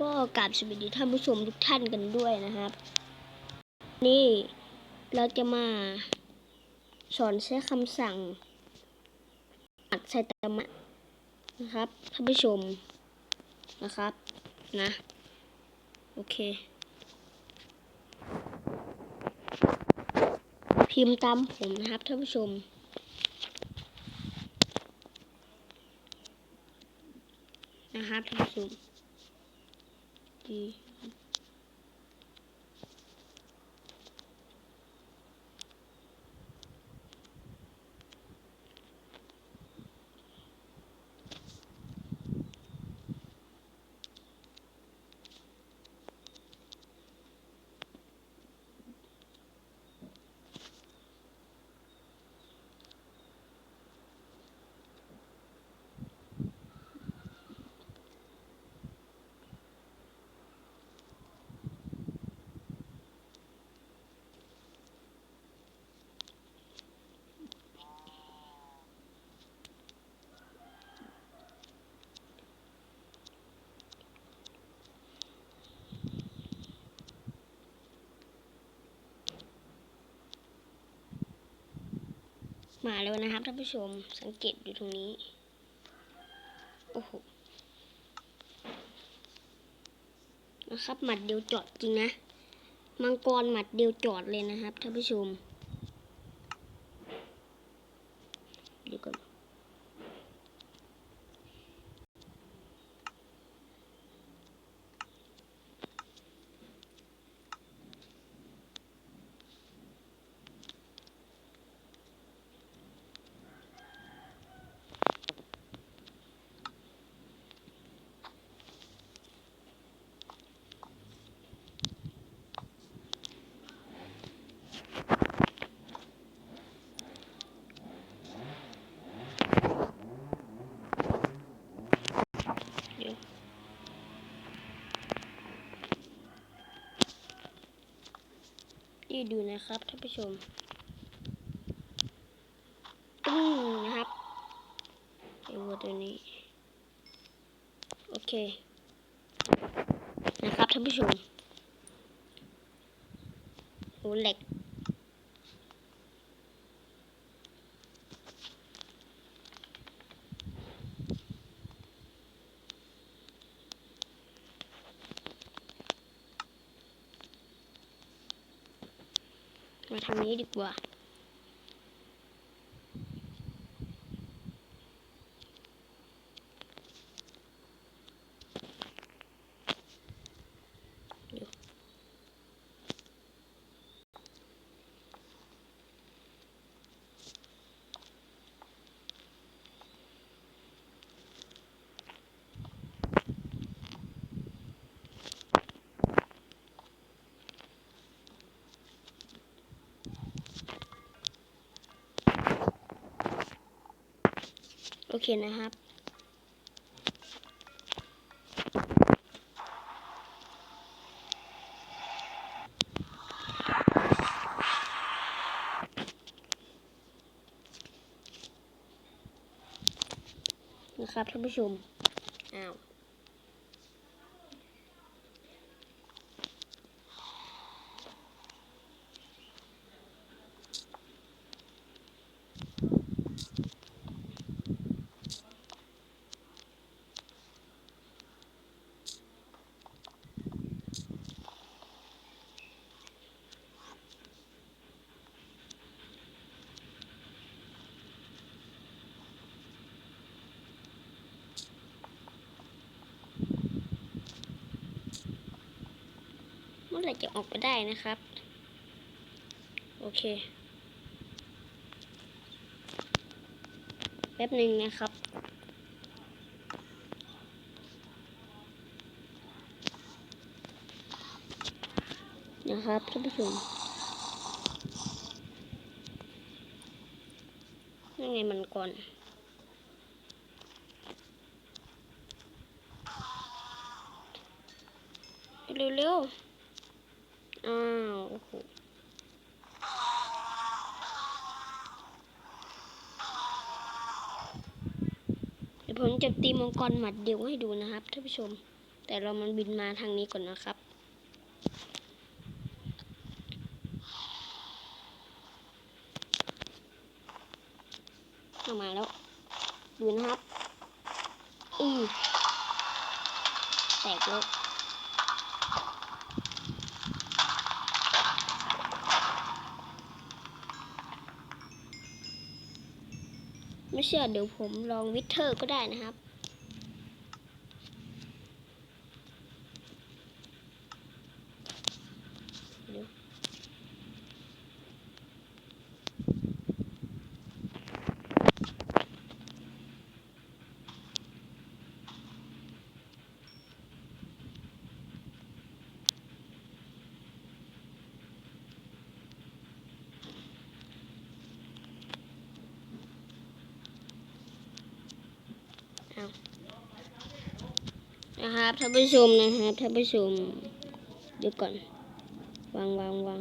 ก็กราบสวัสดีท่านผู้ชมทุกท่านกันด้วยนะครับ นี่เราจะมาสอนใช้คำสั่งอัดไซตามะนะครับท่านผู้ชมนะครับนะโอเค พิมพ์ตามผมนะครับท่านผู้ชมนะครับท่านผู้ชม ดี มาแล้วนะครับท่านผู้ชมสังเกตอยู่ตรงนี้ โอ้โหนะครับหมัดเดียวจอดจริงนะ มังกรหมัดเดียวจอดเลยนะครับท่านผู้ชมดูก่อนีดูนะครับท่านผู้ชมตึ้งนะครับไอ้วัวตัวนี้ โอเค นะครับท่านผู้ชมโหเหล็ก มาทางนี้ดีกว่า โอเคนะครับ นะครับท่านผู้ชม อ้าว ไหร่จะออกไปได้นะครับ โอเคแป๊บหนึ่งนะครับนะครับท่านผู้ชมยังไงมันก่อนเร็วๆ อ้าวโอ้โหเดี๋ยวผมจะตีมังกรหมัดเดียวให้ดูนะครับท่านผู้ชม แต่เรามันบินมาทางนี้ก่อนนะครับเข้ามาแล้ว ดูนะครับ อือแตกแล้ว ไม่เชื่อเดี๋ยวผมลองวิเทอร์ก็ได้นะครับ นะครับท่านผู้ชมนะครับท่านผู้ชมเดี๋ยวก่อน วางวางวาง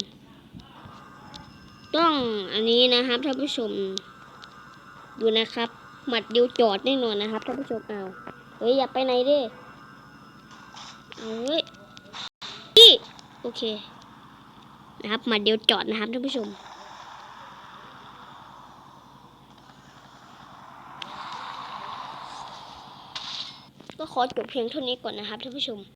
ต้องอันนี้นะครับท่านผู้ชม ดูนะครับ หมัดเดียวจอดแน่นอนนะครับท่านผู้ชมเอาเฮ้ยอย่าไปไหนดิเอาเฮ้ยอีโอเค นะครับหมัดเดียวจอดนะครับท่านผู้ชม ขอจบเพียงเท่านี้ก่อนนะครับท่านผู้ชม